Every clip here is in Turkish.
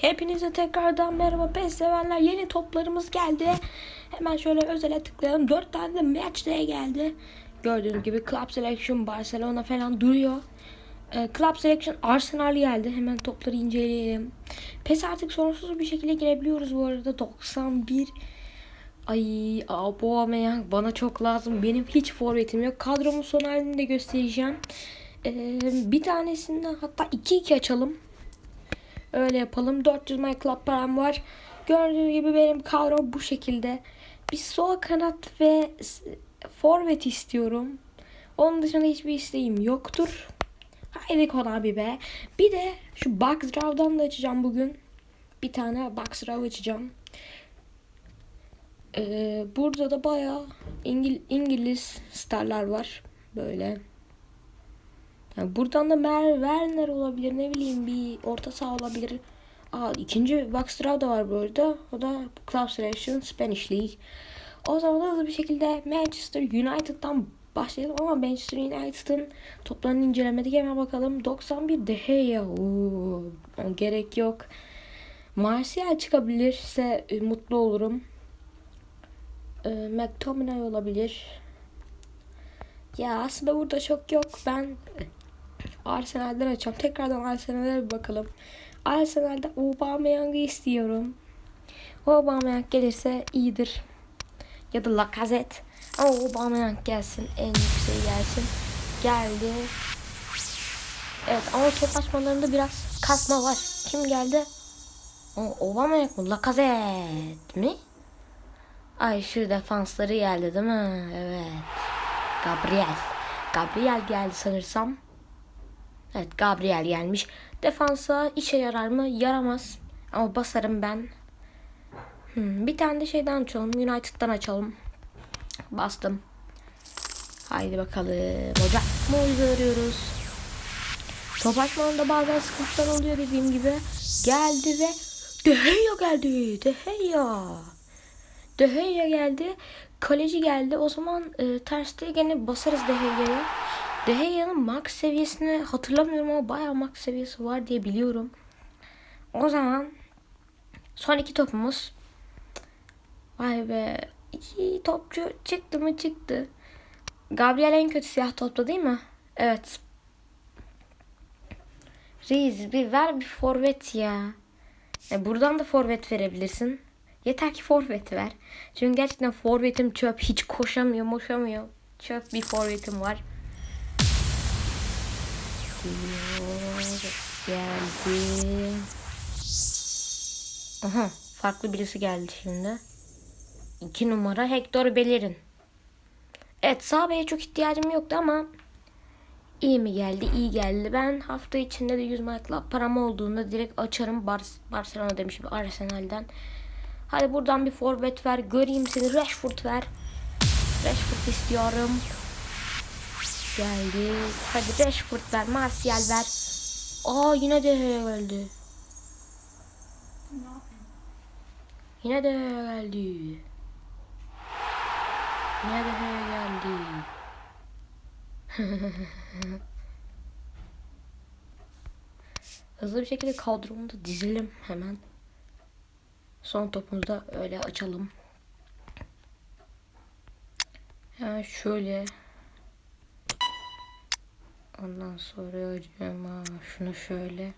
Hepinize tekrardan merhaba PES sevenler. Yeni toplarımız geldi. Hemen şöyle özele tıklayalım. 4 tane de match day geldi. Gördüğünüz gibi Club Selection Barcelona falan duruyor. Ee, Club Selection Arsenal geldi. Hemen topları inceleyelim. PES artık sorunsuz bir şekilde girebiliyoruz bu arada. 91 Ay Aubameyang bana çok lazım. Benim hiç forvetim yok. Kadromun son halini de göstereceğim. Ee, bir tanesinden hatta 2-2 açalım. Öyle yapalım. 400 My Club param var. Gördüğünüz gibi benim kadro bu şekilde. Bir sol kanat ve forvet istiyorum. Onun dışında hiçbir isteğim yoktur. Haydi Konami be. Bir de şu Box Draw'dan da açacağım bugün. Bir tane Box Draw açacağım. Ee, burada da bayağı İngil İngiliz starlar var. Böyle. Yani buradan da Mer Werner olabilir. Ne bileyim bir orta saha olabilir. Aa, ikinci Backstraw da var bu arada. O da Club Selection Spanish League. O zaman hızlı bir şekilde Manchester United'dan başlayalım ama Manchester United'ın toplarını incelemedik. Hemen bakalım. 91 De Gea. Oo, gerek yok. Martial çıkabilirse e, mutlu olurum. E, McTominay olabilir. Ya aslında burada çok yok. Ben Arsenal'den açacağım. Tekrardan Arsenal'e bir bakalım. Arsenal'de Aubameyang'ı istiyorum. Aubameyang gelirse iyidir. Ya da Lacazette. Ama Aubameyang gelsin. En yükseği gelsin. Geldi. Evet ama top açmalarında biraz kasma var. Kim geldi? Aubameyang mı? Lacazette mi? Ay şu defansları geldi değil mi? Evet. Gabriel. Gabriel geldi sanırsam. Evet Gabriel gelmiş. Defansa işe yarar mı? Yaramaz. Ama basarım ben. Hmm, bir tane de şeyden açalım. United'dan açalım. Bastım. Haydi bakalım. Hocam Moyes'u arıyoruz. Top açmanında bazen sıkıntılar oluyor dediğim gibi. Geldi ve De Gea geldi. De Gea. De Gea geldi. Kaleci geldi. O zaman e, Ter Stegen'e basarız De Gea'ya. De Gea'nın max seviyesini hatırlamıyorum ama bayağı max seviyesi var diye biliyorum. O zaman son iki topumuz. Vay be. İki topçu çıktı mı çıktı. Gabriel en kötü siyah topta değil mi? Evet. Reis bir ver bir forvet ya. E, buradan da forvet verebilirsin. Yeter ki forvet ver. Çünkü gerçekten forvetim çöp. Hiç koşamıyor, moşamıyor. Çöp bir forvetim var. Geliyor. Geldi. Aha, farklı birisi geldi şimdi. İki numara Hector Bellerin. Evet sağ çok ihtiyacım yoktu ama iyi mi geldi? iyi geldi. Ben hafta içinde de 100 markla param olduğunda direkt açarım. Bar Barcelona demişim Arsenal'den. Hadi buradan bir forvet ver. Göreyim seni. Rashford ver. Rashford istiyorum. Geldi. Hadi Rashford ver. Martial ver. Aa yine de geldi. Yine de geldi. Yine de geldi. Hızlı bir şekilde kadromu da dizelim hemen. Son topumuzu da öyle açalım. Hemen şöyle. Ondan sonra hocam ha, şunu şöyle.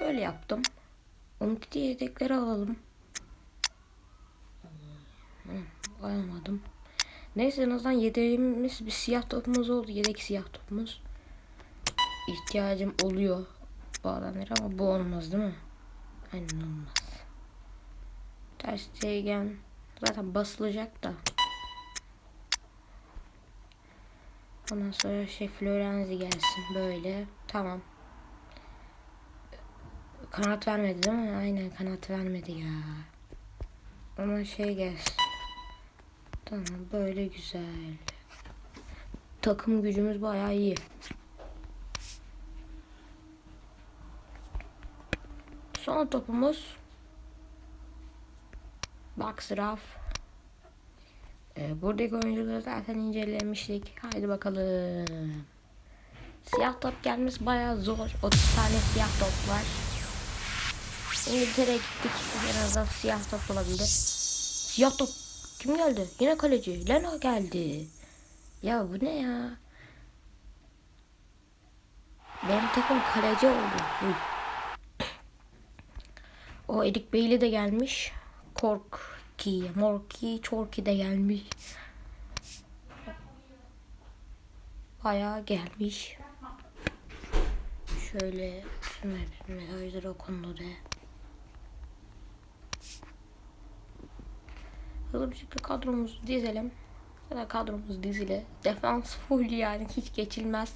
Böyle yaptım. Umutlu yedekleri alalım. Hı, Alamadım. Neyse en azından yedeğimiz bir siyah topumuz oldu. Yedek siyah topumuz. İhtiyacım oluyor adamlara ama bu olmaz değil mi? Aynen olmaz. Ters Stegen zaten basılacak da. Ondan sonra şey Florenzi gelsin böyle. Tamam. Kanat vermedi değil mi? Aynen kanat vermedi ya. Ama şey gelsin. Tamam böyle güzel. Takım gücümüz bayağı iyi. Son topumuz Box Raf. Ee, buradaki oyuncuları zaten incelemiştik. Haydi bakalım. Siyah top gelmesi bayağı zor. 30 tane siyah top var. İngiltere'ye gittik. En azından siyah top olabilir. Siyah top. Kim geldi? Yine kaleci. Leno geldi. Ya bu ne ya? Benim takım kaleci oldu. Uy. O Erik Beyli de gelmiş. Korki, Morki, Çorki de gelmiş. Bayağı gelmiş. Şöyle tüm mesajları okundu de. Hızlı bir şekilde kadromuzu dizelim. Ya da kadromuz dizili. Defans full yani hiç geçilmez.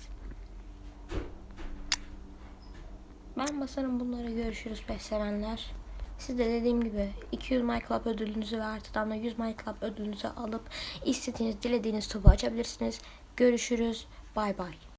Ben basarım bunlara görüşürüz pes sevenler. Siz de dediğim gibi 200 My Club ödülünüzü ve artıdan da 100 My Club ödülünüzü alıp istediğiniz dilediğiniz topu açabilirsiniz. Görüşürüz. Bay bay.